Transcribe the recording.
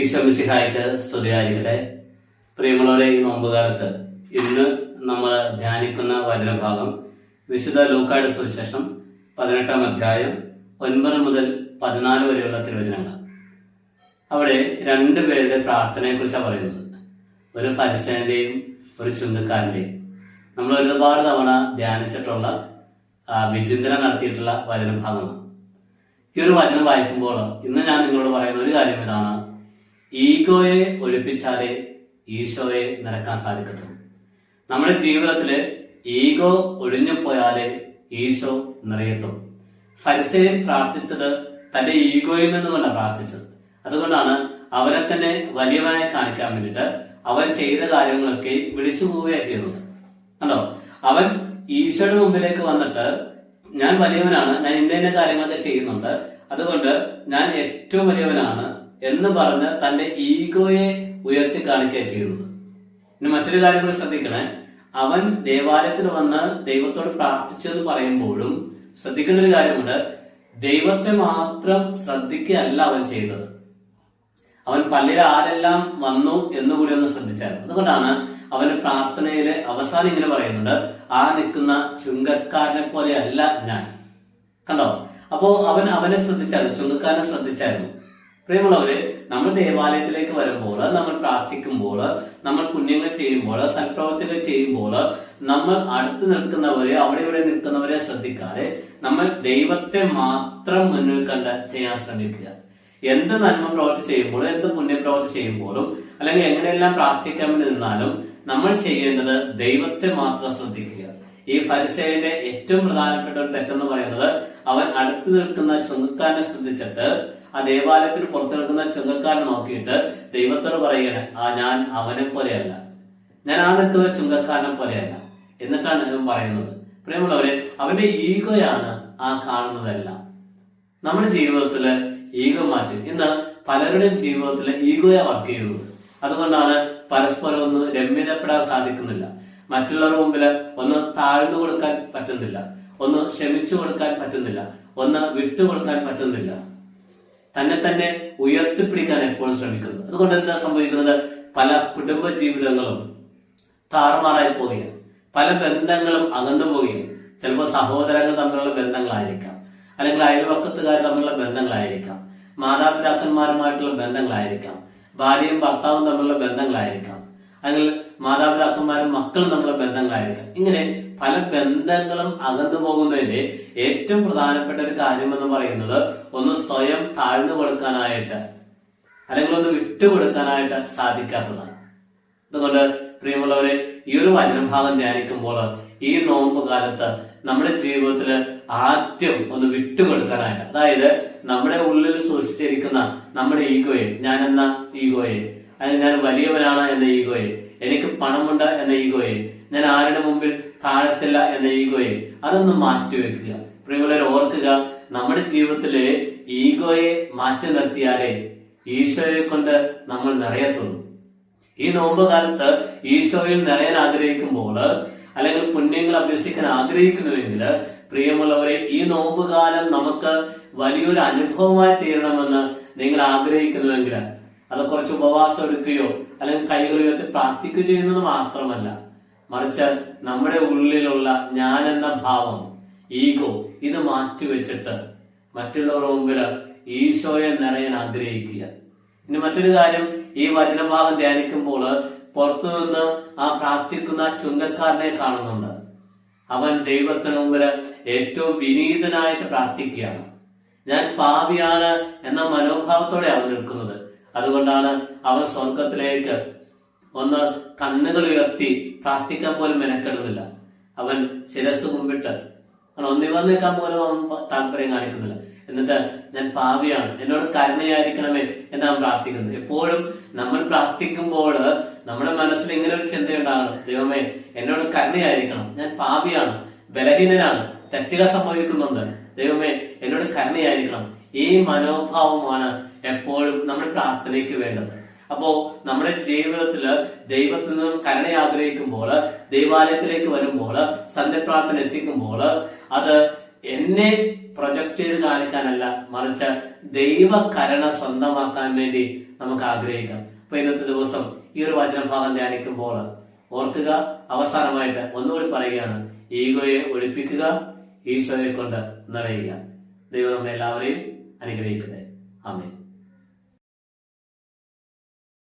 ഈശ്വമിസിഹായിക്ക് സ്തുതിയായിരിക്കട്ടെ. പ്രിയമുള്ളവരെ ഈ നോമ്പുകാലത്ത് ഇന്ന് നമ്മൾ ധ്യാനിക്കുന്ന വചനഭാഗം വിശുദ്ധ ലൂക്കാട് സുവിശേഷം പതിനെട്ടാം അധ്യായം ഒൻപത് മുതൽ പതിനാല് വരെയുള്ള തിരുവചനങ്ങൾ അവിടെ രണ്ട് പേരുടെ പ്രാർത്ഥനയെക്കുറിച്ചാണ് പറയുന്നത്. ഒരു ഫരിസേന്റെയും ഒരു ചുങ്കക്കാരന്റെയും നമ്മൾ ഒരുപാട് തവണ ധ്യാനിച്ചിട്ടുള്ള വിചിന്തനം നടത്തിയിട്ടുള്ള വചനഭാഗമാണ്. ഈ ഒരു വചനം വായിക്കുമ്പോൾ ഇന്ന് ഞാൻ നിങ്ങളോട് പറയുന്ന ഒരു കാര്യം ഇതാണ്. ഈഗോയെ ഒഴിപ്പിച്ചാലെ ഈശോയെ നിരക്കാൻ സാധിക്കത്തുള്ളൂ. നമ്മുടെ ജീവിതത്തിൽ ഈഗോ ഒഴിഞ്ഞു പോയാലേ ഈശോ നിറയത്തുള്ളൂ. ഫരിസേൻ പ്രാർത്ഥിച്ചത് തന്റെ ഈഗോയിൽ നിന്നുമല്ല പ്രാർത്ഥിച്ചത്. അതുകൊണ്ടാണ് അവരെ തന്നെ വലിയവനായി കാണിക്കാൻ വേണ്ടിയിട്ട് അവൻ ചെയ്ത കാര്യങ്ങളൊക്കെ വിളിച്ചു പോവുകയാണ് ചെയ്യുന്നത്. കണ്ടോ? അവൻ ഈശോയുടെ മുമ്പിലേക്ക് വന്നിട്ട് ഞാൻ വലിയവനാണ് ഞാൻ ഇന്ന ഇന്ന കാര്യങ്ങളൊക്കെ ചെയ്യുന്നുണ്ട്. അതുകൊണ്ട് ഞാൻ ഏറ്റവും വലിയവനാണ് എന്ന് പറഞ്ഞ് തന്റെ ഈഗോയെ ഉയർത്തി കാണിക്കുകയാണ് ചെയ്യുന്നത് ഇനി മറ്റൊരു കാര്യം കൂടി ശ്രദ്ധിക്കണേ. അവൻ ദേവാലയത്തിൽ വന്ന് ദൈവത്തോട് പ്രാർത്ഥിച്ചു എന്ന് പറയുമ്പോഴും ശ്രദ്ധിക്കേണ്ട ഒരു കാര്യമുണ്ട്. ദൈവത്തെ മാത്രം ശ്രദ്ധിക്കുകയല്ല അവൻ ചെയ്തത്. അവൻ പള്ളിയിൽ ആരെല്ലാം വന്നു എന്നുകൂടി ഒന്ന് ശ്രദ്ധിച്ചായിരുന്നു അതുകൊണ്ടാണ് അവന്റെ പ്രാർത്ഥനയിൽ അവസാനം ഇങ്ങനെ പറയുന്നുണ്ട് ആ നിൽക്കുന്ന ചുങ്കക്കാരനെ പോലെയല്ല ഞാൻ. കണ്ടോ? അപ്പോ അവൻ അവനെ ശ്രദ്ധിച്ചായിരുന്നു ചുങ്കക്കാരനെ ശ്രദ്ധിച്ചായിരുന്നു. പ്രിയമുള്ളവര് നമ്മൾ ദേവാലയത്തിലേക്ക് വരുമ്പോൾ നമ്മൾ പ്രാർത്ഥിക്കുമ്പോൾ നമ്മൾ പുണ്യങ്ങൾ ചെയ്യുമ്പോൾ സൽപ്രവർത്തികൾ ചെയ്യുമ്പോൾ നമ്മൾ അടുത്ത് നിൽക്കുന്നവരെ അവിടെ ഇവിടെ നിൽക്കുന്നവരെ ശ്രദ്ധിക്കാതെ നമ്മൾ ദൈവത്തെ മാത്രം മുന്നിൽ കണ്ട് ചെയ്യാൻ ശ്രമിക്കുക. എന്ത് നന്മ പ്രവർത്തി ചെയ്യുമ്പോഴും എന്ത് പുണ്യപ്രവർത്തി ചെയ്യുമ്പോഴും അല്ലെങ്കിൽ എങ്ങനെയെല്ലാം പ്രാർത്ഥിക്കാൻ വേണ്ടി നിന്നാലും നമ്മൾ ചെയ്യേണ്ടത് ദൈവത്തെ മാത്രം ശ്രദ്ധിക്കുക. ഈ ഫരിസേന്റെ ഏറ്റവും പ്രധാനപ്പെട്ട ഒരു തെറ്റെന്ന് പറയുന്നത് അവൻ അടുത്ത് നിൽക്കുന്ന ചുങ്കക്കാരനെ ശ്രദ്ധിച്ചിട്ട് ആ ദേവാലയത്തിൽ പുറത്തു കിടക്കുന്ന ചുങ്കക്കാരനെ നോക്കിയിട്ട് ദൈവത്തോട് പറയുകയാണ് ആ ഞാൻ അവനെ പോലെയല്ല. ഞാൻ ആ നിൽക്കുന്ന ചുങ്കക്കാരനെ പോലെയല്ല. എന്നിട്ടാണ് ഇവൻ പറയുന്നത്. പ്രിയമുള്ളവരെ അവന്റെ ഈഗോയാണ് ആ കാണുന്നതെല്ലാം. നമ്മുടെ ജീവിതത്തിൽ ഈഗോ മാറ്റും ഇന്ന് പലരുടെയും ജീവിതത്തിൽ ഈഗോയാ വർക്ക് ചെയ്യുന്നത്. അതുകൊണ്ടാണ് പരസ്പരം ഒന്ന് രമ്യതപ്പെടാൻ സാധിക്കുന്നില്ല. മറ്റുള്ളവരുടെ മുമ്പിൽ ഒന്ന് താഴ്ന്നു കൊടുക്കാൻ പറ്റുന്നില്ല. ഒന്ന് ക്ഷമിച്ചു കൊടുക്കാൻ പറ്റുന്നില്ല. ഒന്ന് വിട്ടുകൊടുക്കാൻ പറ്റുന്നില്ല. തന്നെ തന്നെ ഉയർത്തിപ്പിടിക്കാൻ എപ്പോഴും ശ്രമിക്കുന്നു. അതുകൊണ്ട് എന്താ സംഭവിക്കുന്നത്? പല കുടുംബ ജീവിതങ്ങളും താറുമാറായി പോവുകയാണ്. പല ബന്ധങ്ങളും അകന്നു പോവുകയും ചിലപ്പോൾ സഹോദരങ്ങൾ തമ്മിലുള്ള ബന്ധങ്ങളായിരിക്കാം. അല്ലെങ്കിൽ അയൽവക്കത്തുകാർ തമ്മിലുള്ള ബന്ധങ്ങളായിരിക്കാം. മാതാപിതാക്കന്മാരുമായിട്ടുള്ള ബന്ധങ്ങളായിരിക്കാം. ഭാര്യയും ഭർത്താവും തമ്മിലുള്ള ബന്ധങ്ങളായിരിക്കാം. അല്ലെങ്കിൽ മാതാപിതാക്കന്മാരും മക്കളും തമ്മിലുള്ള ബന്ധങ്ങളായിരിക്കാം. ഇങ്ങനെ പല ബന്ധങ്ങളും അകന്നു പോകുന്നതിന്റെ ഏറ്റവും പ്രധാനപ്പെട്ട ഒരു കാര്യം എന്ന് പറയുന്നത് ഒന്ന് സ്വയം താഴ്ന്നു കൊടുക്കാനായിട്ട് അല്ലെങ്കിൽ ഒന്ന് വിട്ടുകൊടുക്കാനായിട്ട് സാധിക്കാത്തതാണ്. അതുകൊണ്ട് പ്രിയമുള്ളവരെ ഈ ഒരു വചനഭാഗം ധ്യാനിക്കുമ്പോൾ ഈ നോമ്പ് കാലത്ത് നമ്മുടെ ജീവിതത്തിൽ ആദ്യം ഒന്ന് വിട്ടുകൊടുക്കാനായിട്ട് അതായത് നമ്മുടെ ഉള്ളിൽ സൂക്ഷിച്ചിരിക്കുന്ന നമ്മുടെ ഈഗോയെ ഞാനെന്ന ഈഗോയെ അല്ലെങ്കിൽ ഞാൻ വലിയവനാണ് എന്ന ഈഗോയെ. എനിക്ക് പണമുണ്ട് എന്ന ഈഗോയെ. ഞാൻ ആരുടെ മുമ്പിൽ താഴത്തില്ല എന്ന ഈഗോയെ. അതൊന്ന് മാറ്റിവെക്കുക പ്രിയമുള്ളവരെ ഓർക്കുക നമ്മുടെ ജീവിതത്തിലെ ഈഗോയെ മാറ്റി നിർത്തിയാലേ ഈശോയെ കൊണ്ട് നമ്മൾ നിറയത്തുള്ളൂ. ഈ നോമ്പ് കാലത്ത് ഈശോയിൽ നിറയാൻ ആഗ്രഹിക്കുമ്പോൾ അല്ലെങ്കിൽ പുണ്യങ്ങൾ അഭ്യസിക്കാൻ ആഗ്രഹിക്കുന്നുവെങ്കിൽ പ്രിയമുള്ളവരെ ഈ നോമ്പ് കാലം നമുക്ക് വലിയൊരു അനുഭവമായി തീരണമെന്ന് നിങ്ങൾ ആഗ്രഹിക്കുന്നുവെങ്കിൽ അത് കുറച്ച് ഉപവാസം എടുക്കുകയോ അല്ലെങ്കിൽ കൈകൾ ഉയർത്തി പ്രാർത്ഥിക്കുകയോ ചെയ്യുന്നത് മാത്രമല്ല. മറിച്ച് നമ്മുടെ ഉള്ളിലുള്ള ഞാൻ എന്ന ഭാവം ഈഗോ ഇത് മാറ്റിവെച്ചിട്ട് മറ്റുള്ളവരുടെ മുമ്പിൽ ഈശോയെ നിറയാൻ ആഗ്രഹിക്കുക. ഇനി മറ്റൊരു കാര്യം ഈ വചനഭാഗം ധ്യാനിക്കുമ്പോൾ പുറത്തു നിന്ന് ആ പ്രാർത്ഥിക്കുന്ന ചുങ്കക്കാരനെ കാണുന്നുണ്ട്. അവൻ ദൈവത്തിന് മുമ്പിൽ ഏറ്റവും വിനീതനായിട്ട് പ്രാർത്ഥിക്കുകയാണ്. ഞാൻ പാവിയാണ് എന്ന മനോഭാവത്തോടെ അവൻ നിൽക്കുന്നത്. അതുകൊണ്ടാണ് അവർ സ്വർഗത്തിലേക്ക് ഒന്ന് കണ്ണുകൾ ഉയർത്തി പ്രാർത്ഥിക്കാൻ പോലും മെനക്കെടുന്നില്ല. അവൻ ശിരസ് മുമ്പിട്ട് ഒന്നി വന്ന് നിൽക്കാൻ പോലും അവൻ താല്പര്യം കാണിക്കുന്നില്ല. എന്നിട്ട് ഞാൻ പാവിയാണ് എന്നോട് കരുണയായിരിക്കണമേ എന്ന് അവൻ പ്രാർത്ഥിക്കുന്നത് എപ്പോഴും നമ്മൾ പ്രാർത്ഥിക്കുമ്പോൾ നമ്മുടെ മനസ്സിൽ ഇങ്ങനെ ഒരു ചിന്തയുണ്ടാകണം ദൈവമേ എന്നോട് കരുണയായിരിക്കണം. ഞാൻ പാവിയാണ് ബലഹീനനാണ് തെറ്റുകൾ സംഭവിക്കുന്നുണ്ട്. ദൈവമേ എന്നോട് കരുണയായിരിക്കണം. ഈ മനോഭാവമാണ് എപ്പോഴും നമ്മൾ പ്രാർത്ഥനയ്ക്ക് വേണ്ടത്. അപ്പോ നമ്മുടെ ജീവിതത്തിൽ ദൈവത്തിൽ നിന്നും കരുണ ആഗ്രഹിക്കുമ്പോൾ ദൈവാലയത്തിലേക്ക് വരുമ്പോൾ സന്ധ്യപ്രാർത്ഥന എത്തിക്കുമ്പോൾ അത് എന്നെ പ്രൊജക്ട് ചെയ്ത് കാണിക്കാനല്ല മറിച്ച് ദൈവകരണ സ്വന്തമാക്കാൻ വേണ്ടി നമുക്ക് ആഗ്രഹിക്കാം. അപ്പൊ ഇന്നത്തെ ദിവസം ഈ ഒരു വചനഭാഗം ധ്യാനിക്കുമ്പോൾ ഓർക്കുക അവസാനമായിട്ട് ഒന്നുകൂടി പറയുകയാണ് ഈഗോയെ ഒഴിപ്പിക്കുക ഈശോയെ കൊണ്ട് നിറയുക. ദൈവം നമ്മെ എല്ലാവരെയും അനുഗ്രഹിക്കട്ടെ. ആമേൻ.